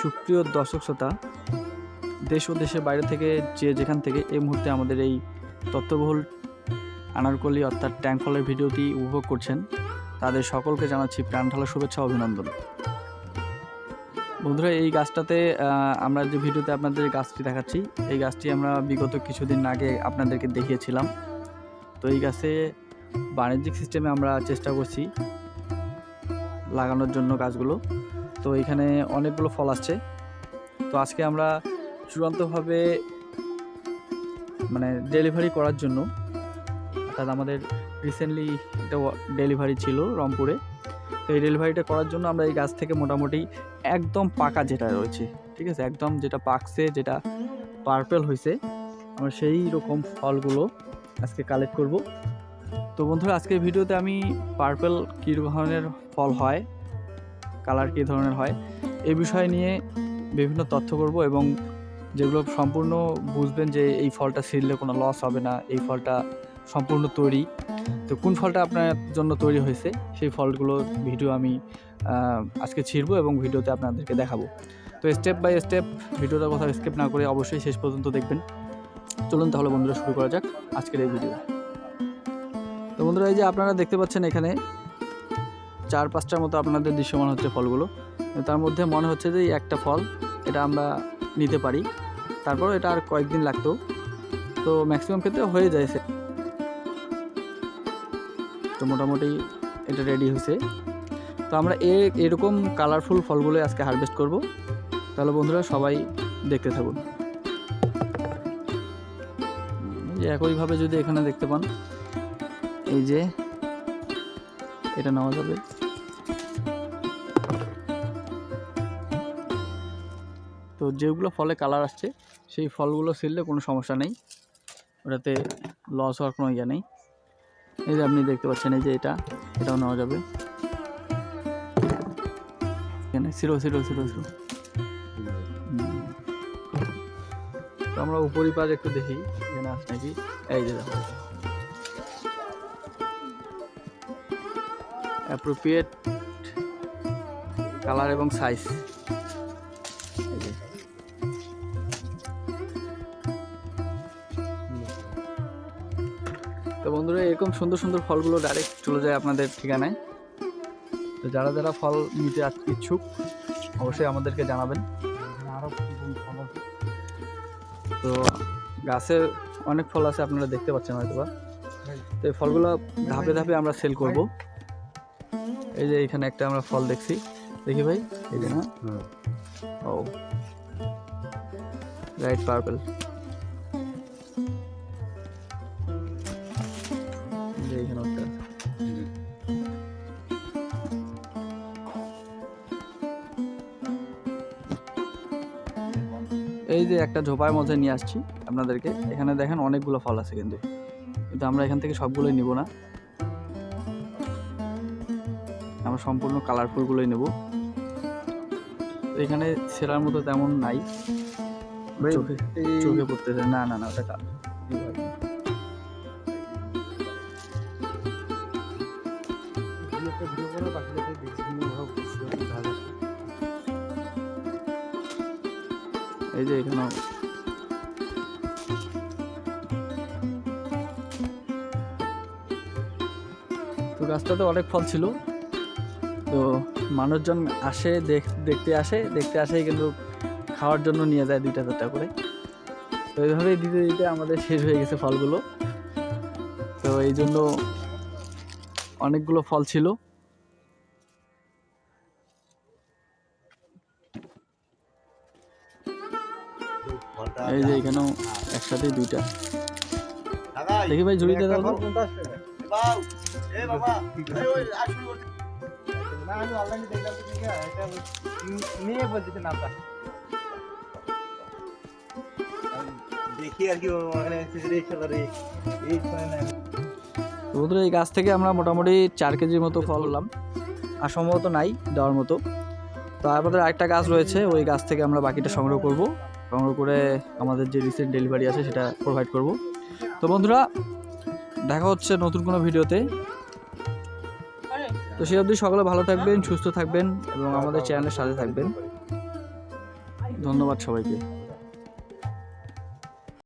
সুপ্রিয় দর্শক শ্রোতা, দেশ ও দেশের বাইরে থেকে যে যেখান থেকে এই মুহূর্তে আমাদের এই তত্ত্ববহুল আনারকলি অর্থাৎ ট্যাঙ্ক ফলের ভিডিওটি উপভোগ করছেন, তাদের সকলকে জানাচ্ছি প্রাণ প্রাণঢালা শুভেচ্ছা অভিনন্দন। বন্ধুরা, এই গাছটাতে আমরা যে ভিডিওতে আপনাদের গাছটি দেখাচ্ছি, এই গাছটি আমরা বিগত কিছুদিন আগে আপনাদেরকে দেখিয়েছিলাম। তো এই গাছে বাণিজ্যিক সিস্টেমে আমরা চেষ্টা করছি লাগানোর জন্য গাছগুলো। তো এখানে অনেকগুলো ফল আসছে। তো আজকে আমরা চূড়ান্তভাবে মানে ডেলিভারি করার জন্য, অর্থাৎ আমাদের রিসেন্টলি একটা ডেলিভারি ছিল রংপুরে। তো এই ডেলিভারিটা করার জন্য আমরা এই গাছ থেকে মোটামুটি একদম পাকা যেটা রয়েছে, ঠিক আছে? একদম যেটা পাকছে, যেটা পার্পেল হয়েছে আমরা সেই রকম ফলগুলো আজকে কালেক্ট করব। তো বন্ধুরা, আজকের ভিডিওতে আমি পার্পেল কী ধরনের ফল হয় কালার কী ধরনের হয়, এই বিষয় নিয়ে বিভিন্ন তথ্য করব এবং যেগুলো সম্পূর্ণ বুঝবেন যে এই ফলটা ছিঁড়লে কোনো লস হবে না, এই ফলটা সম্পূর্ণ তৈরি। তো কোন ফলটা আপনার জন্য তৈরি হয়েছে, সেই ফলগুলো ভিডিও আমি আজকে ছিঁড়বো এবং ভিডিওতে আপনাদেরকে দেখাবো। তো স্টেপ বাই স্টেপ ভিডিওটা কোথাও স্কেপ না করে অবশ্যই শেষ পর্যন্ত দেখবেন। চলুন তাহলে বন্ধুরা শুরু করা যাক আজকের এই ভিডিও বন্ধুরা, এই যে আপনারা দেখতে পাচ্ছেন এখানে চার পাঁচটার মতো আপনাদের দৃশ্যমান হচ্ছে ফলগুলো। তার মধ্যে মনে হচ্ছে যে একটা ফল, এটা আমরা নিতে পারি। তারপর এটা আর কয়েকদিন লাগতো। তো ম্যাক্সিমাম ক্ষেত্রে হয়ে যায় তো মোটামুটি এটা রেডি হয়েছে। তো আমরা এ, এরকম কালারফুল ফলগুলো আজকে হারভেস্ট করব। তাহলে বন্ধুরা সবাই দেখতে থাকুন। একইভাবে যদি এখানে দেখতে পান। এই যে, এটা নেওয়া যাবে। তো যেগুলো ফলে কালার আসছে, সেই ফলগুলো ছিললে কোনো সমস্যা নেই। ওটাতে লস হওয়ার কোনো ইয়ে নেই। এই যে আপনি দেখতে পাচ্ছেন, এই যে এটা, এটাও নেওয়া যাবে। এখানে সিরো সিরো সিরো জিরো তো আমরা উপরি পাশ একটু দেখি, এখানে আছে নাকি? এই যে দেখো। অ্যাপ্রোপ্রিয়েট কালার এবং সাইজ তো বন্ধুরা এরকম সুন্দর সুন্দর ফলগুলো ডাইরেক্ট চলে যায় আপনাদের ঠিকানায়। তো যারা যারা ফল নিতে ইচ্ছুক অবশ্যই আমাদেরকে জানাবেন। তো গাছে অনেক ফল আছে আপনারা দেখতে পাচ্ছেন হয়তো বা তো এই ফলগুলো ধাপে ধাপে আমরা সেল করব। এই যে এখানে একটা আমরা ফল দেখছি। দেখি ভাই এই যে না? ও রাইট পার্পল এখানে একটা। এই যে একটা ঝোপার মধ্যে নিয়ে আসছি আপনাদেরকে। এখানে দেখেন অনেকগুলো ফল আছে কিন্তু। কিন্তু আমরা এখান থেকে সবগুলোই নিব না। আমরা সম্পূর্ণ কালারফুলগুলোই নেব। এখানে সেরার মতো তেমন নাই। চোখে চোখে পড়তেছে। না না না ওটা। এই যে এখানে তো গাছটাতে অনেক ফল ছিল। তো মানুষজন আসে, দেখ- দেখতে আসে দেখতে আসে কিন্তু খাওয়ার জন্য নিয়ে যায় দুইটা চারটা করে। তো এইভাবেই দিতে দিতে আমাদের শেষ হয়ে গেছে ফলগুলো। তো এই জন্য অনেকগুলো ফল ছিল। এই যে এখানেও একসাথে দুইটা। দেখি ভাই, ঝুড়িতে দাও আমি এ দেখলাম এটা বলতেছে নামটা। দেখি আর কি মানে বন্ধুরা, এই গাছ থেকে আমরা মোটামুটি চার কেজির মতো ফল হলাম। আর সম্ভবত নাই, দেওয়ার মতো। তো আমাদের আরেকটা গাছ রয়েছে, ওই গাছ থেকে আমরা বাকিটা সংগ্রহ করব। সংগ্রহ করে আমাদের যে রিসেন্ট ডেলিভারি আছে, সেটা প্রোভাইড করব। তো বন্ধুরা, দেখা হচ্ছে নতুন কোনো ভিডিওতে তো সেই অবধি সকলে ভালো থাকবেন, সুস্থ থাকবেন এবং আমাদের চ্যানেলের সাথে থাকবেন। ধন্যবাদ সবাইকে।